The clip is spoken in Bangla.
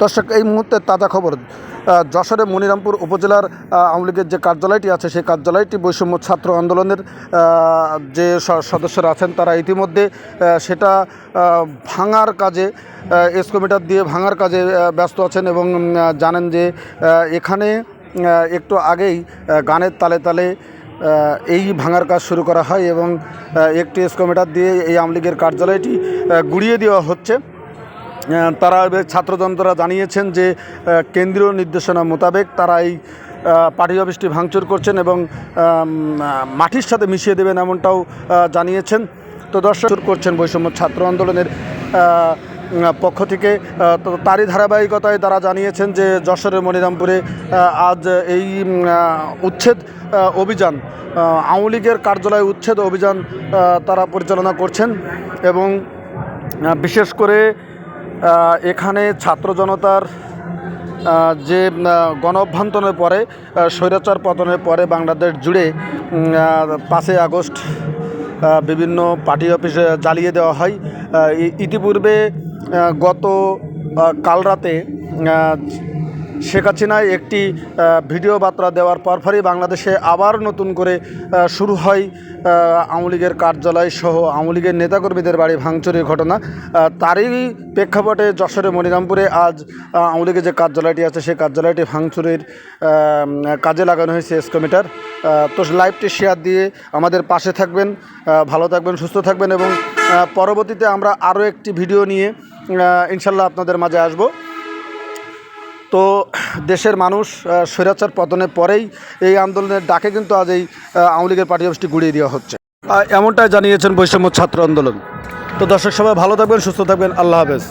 দর্শক, এই মুহূর্তে তাজা খবর যশোরে মনিরামপুর উপজেলার আওয়ামী লীগের যে কার্যালয়টি আছে, সেই কার্যালয়টি বৈষম্য ছাত্র আন্দোলনের যে সদস্যরা আছেন, তারা ইতিমধ্যে সেটা ভাঙার কাজে এসকোমিটার দিয়ে ভাঙার কাজে ব্যস্ত আছেন এবং জানেন যে এখানে একটু আগেই গানের তালে তালে এই ভাঙার কাজ শুরু করা হয় এবং একটি এসকোমিটার দিয়ে এই আওয়ামী লীগের কার্যালয়টি গুড়িয়ে দেওয়া হচ্ছে। তারা ছাত্রযন্ত্ররা জানিয়েছেন যে কেন্দ্রীয় নির্দেশনা মোতাবেক তারা এই পার্টি অফিসটি ভাঙচুর করছেন এবং মাটির সাথে মিশিয়ে দেবেন এমনটাও জানিয়েছেন। তো দর্শক করছেন বৈষম্য ছাত্র আন্দোলনের পক্ষ থেকে। তো তারই ধারাবাহিকতায় তারা জানিয়েছেন যে, যশোরের মনিরামপুরে আজ এই উচ্ছেদ অভিযান আওয়ামী লীগের কার্যালয় উচ্ছেদ অভিযান তারা পরিচালনা করছেন এবং বিশেষ করে এখানে ছাত্র জনতার যে গণ অভ্যন্তরের পরে স্বৈরাচার পতনের পরে বাংলাদেশ জুড়ে পাঁচই আগস্ট বিভিন্ন পার্টি অফিসে জ্বালিয়ে দেওয়া হয়। ইতিপূর্বে গত কাল রাতে শেখ হাসিনায় একটি ভিডিও বার্তা দেওয়ার পরপরই বাংলাদেশে আবার নতুন করে শুরু হয় আওয়ামী লীগের কার্যালয় সহ আওয়ামী লীগের নেতাকর্মীদের বাড়ি ভাঙচুরের ঘটনা। তারই প্রেক্ষাপটে যশোরে মনিরামপুরে আজ আওয়ামী লীগের যে কার্যালয়টি আছে, সেই কার্যালয়টি ভাঙচুরের কাজে লাগানো হয়েছে এসকোমিটার তো লাইভটি শেয়ার দিয়ে আমাদের পাশে থাকবেন ভালো থাকবেন, সুস্থ থাকবেন এবং পরবর্তীতে আমরা আরও একটি ভিডিও নিয়ে ইনশাল্লাহ আপনাদের মাঝে আসব। তো দেশের মানুষ স্বৈরাচার পতনের পরেই এই আন্দোলনের ডাকে কিন্তু আজ এই আওয়ামী লীগের পার্টি অফিসটি গুড়িয়ে দেওয়া হচ্ছে। এমনটাই জানিয়েছেন বৈষম্য ছাত্র আন্দোলন। তো দর্শক সবাই ভালো থাকবেন, সুস্থ থাকবেন। আল্লাহ হাফেজ।